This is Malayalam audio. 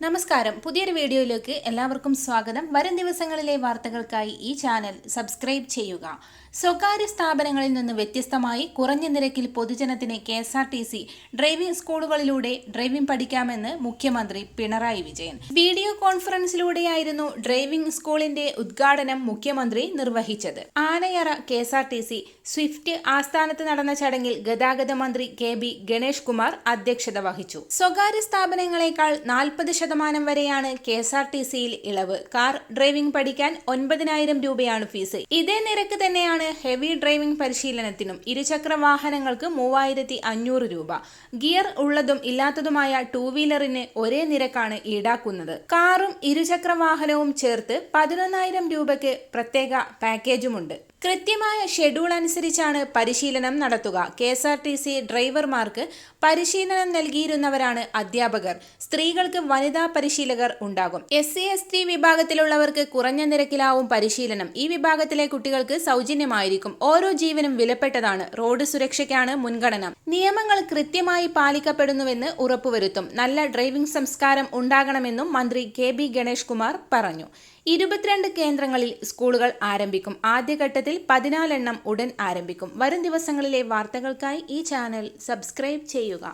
നമസ്കാരം. പുതിയൊരു വീഡിയോയിലേക്ക് എല്ലാവർക്കും സ്വാഗതം. വരും ദിവസങ്ങളിലെ വാർത്തകൾക്കായി ഈ ചാനൽ സബ്സ്ക്രൈബ് ചെയ്യുക. സ്വകാര്യ സ്ഥാപനങ്ങളിൽ നിന്ന് വ്യത്യസ്തമായി കുറഞ്ഞ നിരക്കിൽ പൊതുജനത്തിന് K S R T C driving സ്കൂളുകളിലൂടെ driving പഠിക്കാമെന്ന് മുഖ്യമന്ത്രി പിണറായി വിജയൻ. വീഡിയോ കോൺഫറൻസിലൂടെയായിരുന്നു ഡ്രൈവിംഗ് സ്കൂളിന്റെ ഉദ്ഘാടനം മുഖ്യമന്ത്രി നിർവഹിച്ചത്. Anayara K S R T C swift ആസ്ഥാനത്ത് നടന്ന ചടങ്ങിൽ ഗതാഗത മന്ത്രി കെ ബി ഗണേഷ് കുമാർ അധ്യക്ഷത വഹിച്ചു. സ്വകാര്യ സ്ഥാപനങ്ങളെക്കാൾ നാൽപ്പത് ശതമാനം വരെയാണ് കെ എസ് ആർ ടി സിയിൽ ഇളവ്. കാർ ഡ്രൈവിംഗ് പഠിക്കാൻ ഒൻപതിനായിരം രൂപയാണ് ഫീസ്. ഇതേ നിരക്ക് തന്നെയാണ് ഹെവി ഡ്രൈവിംഗ് പരിശീലനത്തിനും ഇരുചക്ര വാഹനങ്ങൾക്ക് മൂവായിരത്തി അഞ്ഞൂറ് രൂപ. ഗിയർ ഉള്ളതും ഇല്ലാത്തതുമായ ടൂ വീലറിന് ഒരേ നിരക്കാണ് ഈടാക്കുന്നത്. കാറും ഇരുചക്ര വാഹനവും ചേർത്ത് പതിനൊന്നായിരം രൂപയ്ക്ക് പ്രത്യേക പാക്കേജുമുണ്ട്. കൃത്യമായ ഷെഡ്യൂൾ അനുസരിച്ചാണ് പരിശീലനം നടത്തുക. K S R T C ഡ്രൈവർമാർക്ക് പരിശീലനം നൽകിയിരുന്നവരാണ് അധ്യാപകർ. സ്ത്രീകൾക്ക് വനിതാ പരിശീലകർ ഉണ്ടാകും. എസ് സി എസ് ടി വിഭാഗത്തിലുള്ളവർക്ക് കുറഞ്ഞ നിരക്കിലാവും പരിശീലനം. ഈ വിഭാഗത്തിലെ കുട്ടികൾക്ക് സൗജന്യമായിരിക്കും. ഓരോ ജീവനും വിലപ്പെട്ടതാണ്. റോഡ് സുരക്ഷയ്ക്കാണ് മുൻഗണന. നിയമങ്ങൾ കൃത്യമായി പാലിക്കപ്പെടുന്നുവെന്ന് ഉറപ്പുവരുത്തും. നല്ല ഡ്രൈവിംഗ് സംസ്കാരം ഉണ്ടാകണമെന്നും മന്ത്രി കെ ബി ഗണേഷ് കുമാർ പറഞ്ഞു. ഇരുപത്തിരണ്ട് കേന്ദ്രങ്ങളിൽ സ്കൂളുകൾ ആരംഭിക്കും. ആദ്യഘട്ടത്തിൽ പതിനാലെണ്ണം ഉടൻ ആരംഭിക്കും. വരും ദിവസങ്ങളിലെ വാർത്തകൾക്കായി ഈ ചാനൽ സബ്സ്ക്രൈബ് ചെയ്യുക.